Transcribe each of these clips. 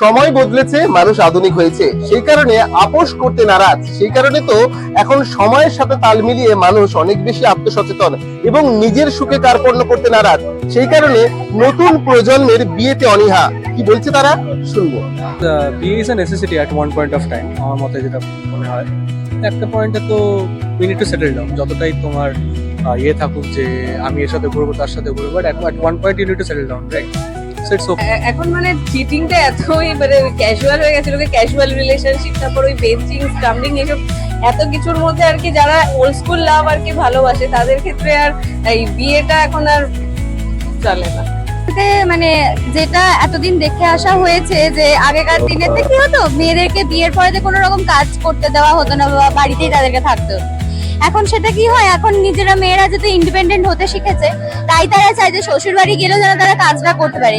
সময় বদলেছে, মানুষ আধুনিক হয়েছে। সেই কারণে আপোষ করতে নারাজ। সেই কারণে তো এখন সময়ের সাথে তাল মিলিয়ে মানুষ অনেক বেশি আত্মসচেতন এবং নিজের সুখে কার্পণ্য করতে নারাজ। সেই কারণে নতুন প্রজন্মের বিয়েতে অনীহা। কি বলছে তারা? শুনব। বিয়ে is necessity at one point of time আমার মতে যেটা মনে হয়। একটা পয়েন্টে তো we need to settle down যতটাই তোমার ইয়ে থাকুক যে আমি এর সাথে ঘুরবো, তার সাথে ঘুরবো but at one point you need to settle down right it's okay এখন মানে চিটিংটা এতই মানে ক্যাজুয়াল হয়ে গেছে লোকে ক্যাজুয়াল রিলেশনশিপ তারপর ওই বেঞ্চিং স্টাম্বলিং এসব এত কিছুর মধ্যে আর কি যারা ওল্ড স্কুল লাভ আর কি ভালোবাসে তাদের ক্ষেত্রে আর এই বিয়েটা এখন আর চলে না। মানে যেটা এতদিন দেখে আসা হয়েছে যে আগেকার দিনেতে কি হতো মেয়েদেরকে বিয়ের পরে তো কোনো রকম কাজ করতে দেওয়া হতো না বা বাড়িতেই তাদেরকে থাকতো এখন সেটা কি হয়? এখন নিজেরা মেয়েরা যেহেতু ইন্ডিপেন্ডেন্ট হতে শিখেছে তাই তারা চায় যে শ্বশুর বাড়ি গেলেও যেন তারা কাজটা করতে পারে।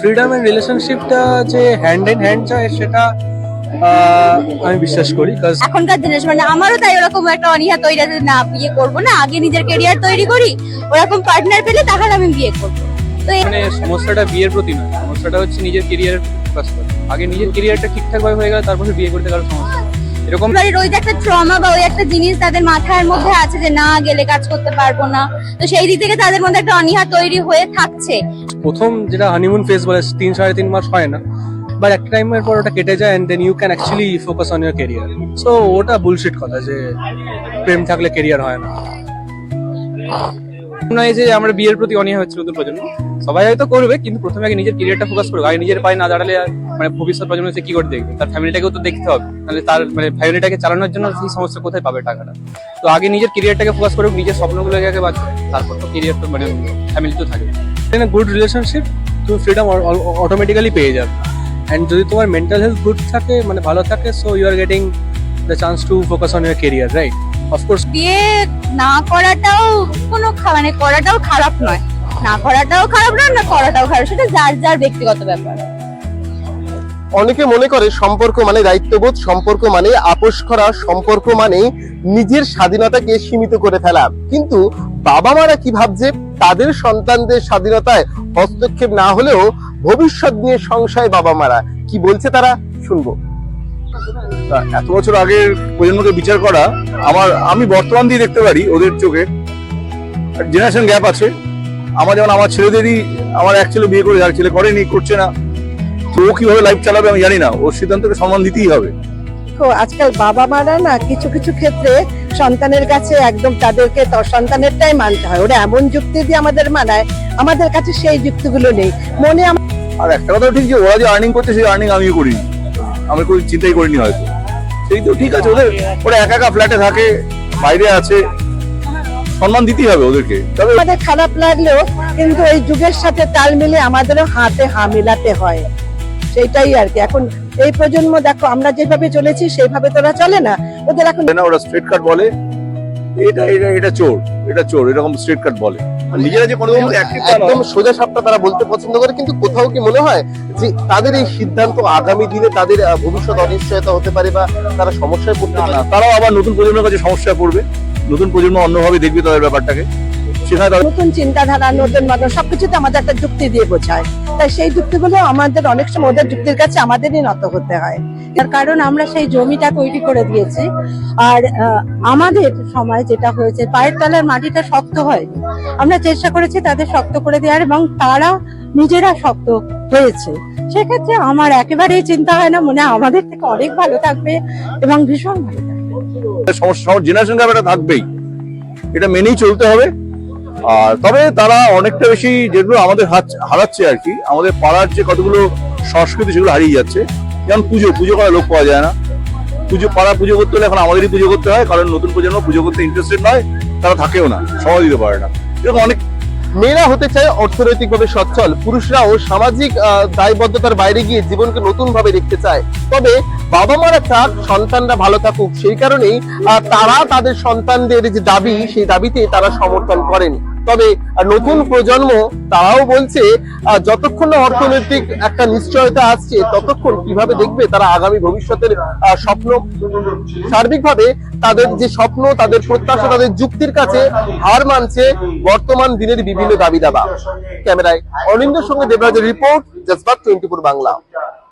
ফ্রিডম এন্ড রিলেশনশিপটা যে হ্যান্ড ইন হ্যান্ড যায় সেটা আমি বিশ্বাস করি এখনকার দিনের মানে আমারও তাই ওরকম একটা অনীহা তৈরি আছে না বিয়ে করব না আগে নিজের কেরিয়ার তৈরি করি ওরকম পার্টনার পেলে তাহলে আমি বিয়ে করব। তো মানে সমস্যাটা বিয়ের প্রতি নয় সমস্যাটা হচ্ছে নিজের কেরিয়ার আগে নিজের কেরিয়ারটা ঠিকঠাক ভাবে হয়ে গেলে তারপরে বিয়ে করতে কারও সমস্যা। এরকম? ওই যে একটা ট্রমা বা ওই একটা জিনিস তাদের মাথার মধ্যে আছে যে না গেলে কাজ করতে পারব না। তো সেই দিক থেকে তাদের মধ্যে একটা অনীহা তৈরি হয়ে থাকছে। প্রথম যেটা হানিমুন ফেজ বলে তিন সাড়ে তিন মাস হয় না। বাট একটা টাইমের পর ওটা কেটে যায় then you can actually focus on your career so ওটা বুলশিট কথা যে প্রেম থাকলে কেরিয়ার হয় না। নয় যে আমরা বিয়ের প্রতি অনীহা হচ্ছে নতুন প্রজন্ম। সবাই হয়তো করবে, কিন্তু প্রথমে আগে নিজের কেরিয়ারটা ফোকাস করবে। আগে নিজের পায়ে না দাঁড়ালে মানে ভবিষ্যৎ প্রজন্ম সে কি করে দেখবে? তার ফ্যামিলিটাকেও তো দেখতে হবে। তাহলে তার মানে ফ্যামিলিটাকে চালানোর জন্য সেই সমস্ত কোথায় পাবে টাকাটা? তো আগে নিজের কেরিয়ারটাকে ফোকাস করুক, নিজের স্বপ্নগুলোকে আগে বাঁচবে তারপর তো কেরিয়ার তো মানে ফ্যামিলি তো থাকে গুড রিলেশনশিপ তুমি ফ্রিডম অটোমেটিক্যালি পেয়ে যাবে। অ্যান্ড যদি তোমার মেন্টাল হেলথ গুড থাকে মানে ভালো থাকে so you are getting the chance to focus on your career right of course বিয়ে না করাটাও কোনো মানে করাটাও খারাপ নয়। না করাটাও খারাপ নয় না করাটাও খারাপ। সেটা যার যার ব্যক্তিগত ব্যাপার। অনেকে মনে করে সম্পর্ক মানে দায়িত্ববোধ সম্পর্ক মানে আপোষ করা সম্পর্ক মানে নিজের স্বাধীনতাকে সীমিত করে ফেলা। কিন্তু বাবা মারা কি ভাবছে? তাদের সন্তানদের স্বাধীনতায় হস্তক্ষেপ না হলেও ভবিষ্যৎ নিয়ে সংশয় বাবা মারা কি বলছে তারা? শুনব। তা এত বছর আগের প্রজন্মকে বিচার করা আমার আমি বর্তমান দিয়ে দেখতে পারি ওদের চোখে জেনারেশন গ্যাপ আছে। আমার যেমন আমার ছেলেদেরই আমার এক ছেলে বিয়ে করে যার ছেলে করেনি করছে না। তো ও কীভাবে লাইফ চালাবে আমি জানি না ওর সিদ্ধান্তকে সম্মান দিতেই হবে। আজকাল বাবা মারা না কিছু কিছু ক্ষেত্রে সন্তানের কাছে একদম তাদেরকে সন্তানেরটাই মানতে হয়। ওরা এমন যুক্তি দিয়ে আমাদের মানায় আমাদের কাছে সেই যুক্তিগুলো নেই। মনে আমার আর একটা কথা ঠিক যে ওরা যে আর্নিং করছে সেই আর্নিং আমিও করিনি। আমি কোনো চিন্তাই করিনি হয়তো। সেই তো ঠিক আছে ওদের ওরা একা একা ফ্ল্যাটে থাকে বাইরে আছে। সম্মান দিতেই হবে ওদেরকে। তবে আমাদের খারাপ লাগলেও কিন্তু এই যুগের সাথে তাল মিলে আমাদেরও হাতে হা মেলাতে হয়। সেইটাই আর কি। এখন এই প্রজন্ম দেখো আমরা যেভাবে চলেছি সেইভাবে তোরা চলে না। ওদের এখন ওরা স্ট্রেট কাট বলে। এটা এটা এটা চোর। এটা চোর এরকম স্ট্রেট কাট বলে। নিজেরা যে কোনো একদম সোজা সাপটা তারা বলতে পছন্দ করে কিন্তু কোথাও কি মনে হয় যে তাদের এই সিদ্ধান্ত আগামী দিনে তাদের ভবিষ্যৎ অনিশ্চয়তা হতে পারে বা তারা সমস্যায় পড়তে না পারে? না তারাও আবার নতুন প্রজন্মের কাছে সমস্যায় পড়বে। নতুন প্রজন্ম অন্যভাবে দেখবে তাদের ব্যাপারটাকে। নতুন চিন্তাধারা নতুন মানুষ সবকিছুতে আমাদের একটা যুক্তি দিয়ে বোঝায়। তাই সেই যুক্তিগুলো আমাদের অনেক সময় ওদের যুক্তির কাছে আমাদেরই নত হতে হয়। তার কারণ আমরা সেই জমিটা তৈরি করে দিয়েছি। আর আমাদের সময় যেটা হয়েছে, পায়ের তলার মাটিটা শক্ত হয় আমরা চেষ্টা করেছি তাদের শক্ত করে দেওয়ার এবং তারা নিজেরা শক্ত হয়েছে। সেক্ষেত্রে আমার একেবারেই চিন্তা হয় না, মনে আমাদের থেকে অনেক ভালো থাকবে এবং ভীষণ ভালো থাকবেই। এটা মেনেই চলতে হবে। আর তবে তারা অনেকটা বেশি আমাদের হারাচ্ছে আর কি, আমাদের পাড়ার যে কতগুলো সংস্কৃতি সেগুলো হারিয়ে যাচ্ছে। যেমন পুজো পুজো করার লোক পাওয়া যায় না। পুজো পাড়া পুজো করতে হলে এখন আমাদেরই পুজো করতে হয়, কারণ নতুন প্রজন্ম পুজো করতে ইন্টারেস্টেড নয়, তারা থাকেও না, সময় দিতে পারে না। এরকম অনেক মেয়েরা হতে চায় অর্থনৈতিকভাবে সচ্ছল পুরুষরাও সামাজিক দায়বদ্ধতার বাইরে গিয়ে জীবনকে নতুন ভাবে দেখতে চায়। তবে বাবা মারা চাক, সন্তানরা ভালো থাকুক, সেই কারণেই তারা তাদের সন্তানদের যে দাবি, সেই দাবিতে তারা সমর্থন করেন। তবে নতুন প্রজন্ম তারাও বলছে যতক্ষণ না অর্থনৈতিক একটা নিশ্চয়তা আসছে, ততক্ষণ কীভাবে দেখবে তারা আগামী ভবিষ্যতের স্বপ্ন? সার্বিকভাবে তাদের যে স্বপ্ন, তাদের প্রত্যাশা, তাদের যুক্তির কাছে হার মানছে বর্তমান দিনের বিভিন্ন দাবি দাবা ক্যামেরায় অনিন্দের সঙ্গে দেবরাজের রিপোর্ট, জজবাত টোয়েন্টি বাংলা।